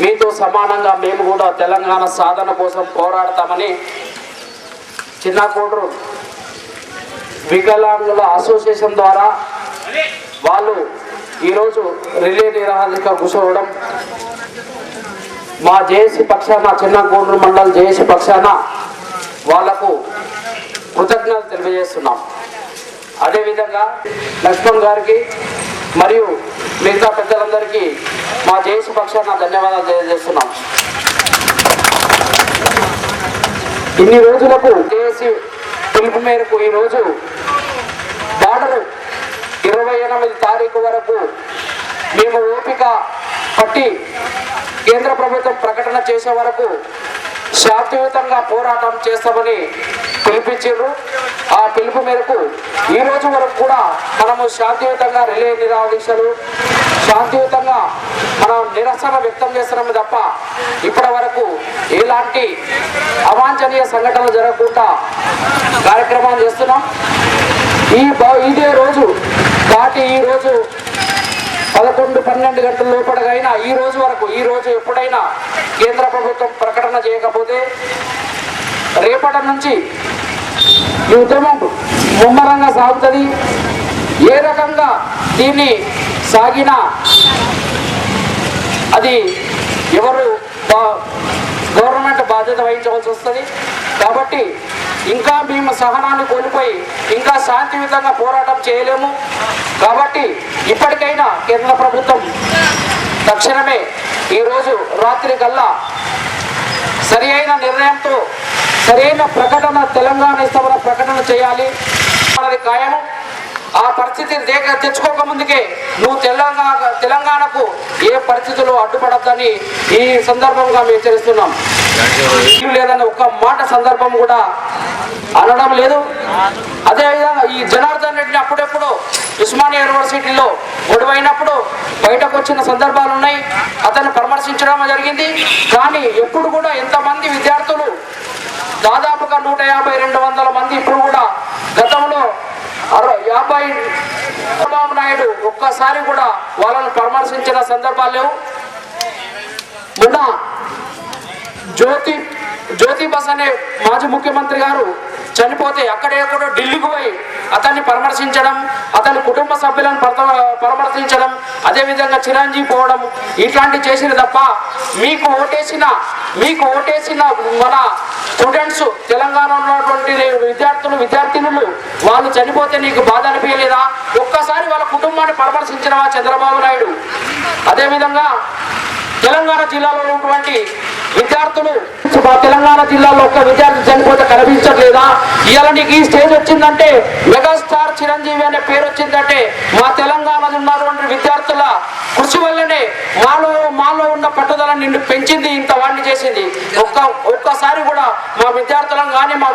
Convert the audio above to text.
మీతో సమానంగా మేము కూడా తెలంగాణ సాధన కోసం పోరాడతామని చిన్న కోటరు వికలాంగుల అసోసియేషన్ ద్వారా వాళ్ళు ఈరోజు రిలే నిరాహారిక కూర్చోవడం మా జేఏసీ పక్షాన చిన్న కోటూరు మండలం జేఏసీ పక్షాన వాళ్ళకు కృతజ్ఞతలు తెలియజేస్తున్నాం. అదేవిధంగా లక్ష్మణ్ గారికి మరియు మిగతా పెద్దలందరికీ మా జేఏసీ పక్షాన ధన్యవాదాలు తెలియజేస్తున్నాం. ఇన్ని రోజులకు జేఏసీ పిలుపు మేరకు ఈరోజు బార్డరు ఇరవై ఎనిమిది తారీఖు వరకు మేము ఓపిక పట్టి కేంద్ర ప్రభుత్వం ప్రకటన చేసే వరకు శాంతియుతంగా పోరాటం చేస్తామని పిలిపించారు ఆ పిలుపు మేరకు ఈ రోజు వరకు కూడా మనము శాంతియుతంగా రిలే నిరాదీక్షలు శాంతియుతంగా మనం నిరసన వ్యక్తం చేస్తున్నాము తప్ప ఇప్పటి వరకు ఎలాంటి అవాంఛనీయ సంఘటనలు జరగకుండా కార్యక్రమాలు చేస్తున్నాం. ఈ బ- ఇదే రోజు దాటి ఈ రోజు పదకొండు పన్నెండు గంటల లోపలగైనా ఈ రోజు వరకు ఈ రోజు ఎప్పుడైనా కేంద్ర ప్రభుత్వం ప్రకటన చేయకపోతే రేపటి నుంచి ఈ ఉద్యమం ముమ్మరంగా సాగుతుంది. ఏ రకంగా దీన్ని సాగినా అది ఎవరు బా- బాధ్యత వహించవలసి వస్తుంది కాబట్టి ఇంకా మేము సహనాన్ని కోల్పోయి ఇంకా శాంతియుతంగా పోరాటం చేయలేము. కాబట్టి ఇప్పటికైనా కేంద్ర ప్రభుత్వం తక్షణమే ఈరోజు రాత్రి కల్లా సరి అయిన నిర్ణయంతో సరైన ప్రకటన తెలంగాణ ఇస్తామన్న ప్రకటన చేయాలి. మనది ఖాయము. ఆ పరిస్థితి దేగ తెచ్చుకోక ముందుకే నువ్వు తెలంగాణ తెలంగాణకు ఏ పరిస్థితుల్లో అడ్డుపడద్దని ఈ సందర్భంగా మేము హెచ్చరిస్తున్నాం. లేదన్న లేదని ఒక్క మాట సందర్భం కూడా అనడం లేదు. అదేవిధంగా ఈ జనార్దన్ రెడ్డిని అప్పుడెప్పుడు ఉస్మానియా యూనివర్సిటీలో గొడవైనప్పుడు బయటకు వచ్చిన సందర్భాలు ఉన్నాయి. అతను పరామర్శించడం జరిగింది. కానీ ఎప్పుడు కూడా ఎంతమంది విద్యార్థులు దాదాపుగా నూట యాభై రెండు వందల మంది ఇప్పుడు కూడా గతంలో అరవై యాభై చంద్రబాబు నాయుడు ఒక్కసారి కూడా వాళ్ళను పరామర్శించిన సందర్భాలు లేవు. మొన్న జ్యోతి జ్యోతి బస్ అనే మాజీ ముఖ్యమంత్రి గారు చనిపోతే అక్కడే కూడా ఢిల్లీకి పోయి అతన్ని పరామర్శించడం అతని కుటుంబ సభ్యులను పరామర్శించడం అదేవిధంగా చిరంజీవి పోవడం ఇట్లాంటివి చేసిన తప్ప మీకు ఓటేసిన మీకు ఓటేసిన మన స్టూడెంట్స్ తెలంగాణ ఉన్నటువంటి విద్యార్థులు విద్యార్థినులు వాళ్ళు చనిపోతే నీకు బాధ అనిపించలేదా? ఒక్కసారి వాళ్ళ కుటుంబాన్ని పరామర్శించినవా చంద్రబాబు నాయుడు? అదేవిధంగా తెలంగాణ జిల్లాలో ఉన్నటువంటి విద్యార్థులు మా తెలంగాణ జిల్లాలో ఒక్క విద్యార్థి చనిపోతే కనిపించట్లేదా? ఇవాళ నీకు ఈ స్టేజ్ వచ్చిందంటే మెగాస్టార్ చిరంజీవి అనే పేరు వచ్చిందంటే మా తెలంగాణలో ఉన్నటువంటి విద్యార్థుల కృషి వల్లనే మాలో మాలో ఉన్న పట్టుదల నిన్ను పెంచింది ఇంత వాడిని చేసింది. ఒక్క ఒక్కసారి కూడా మా విద్యార్థులను కానీ మా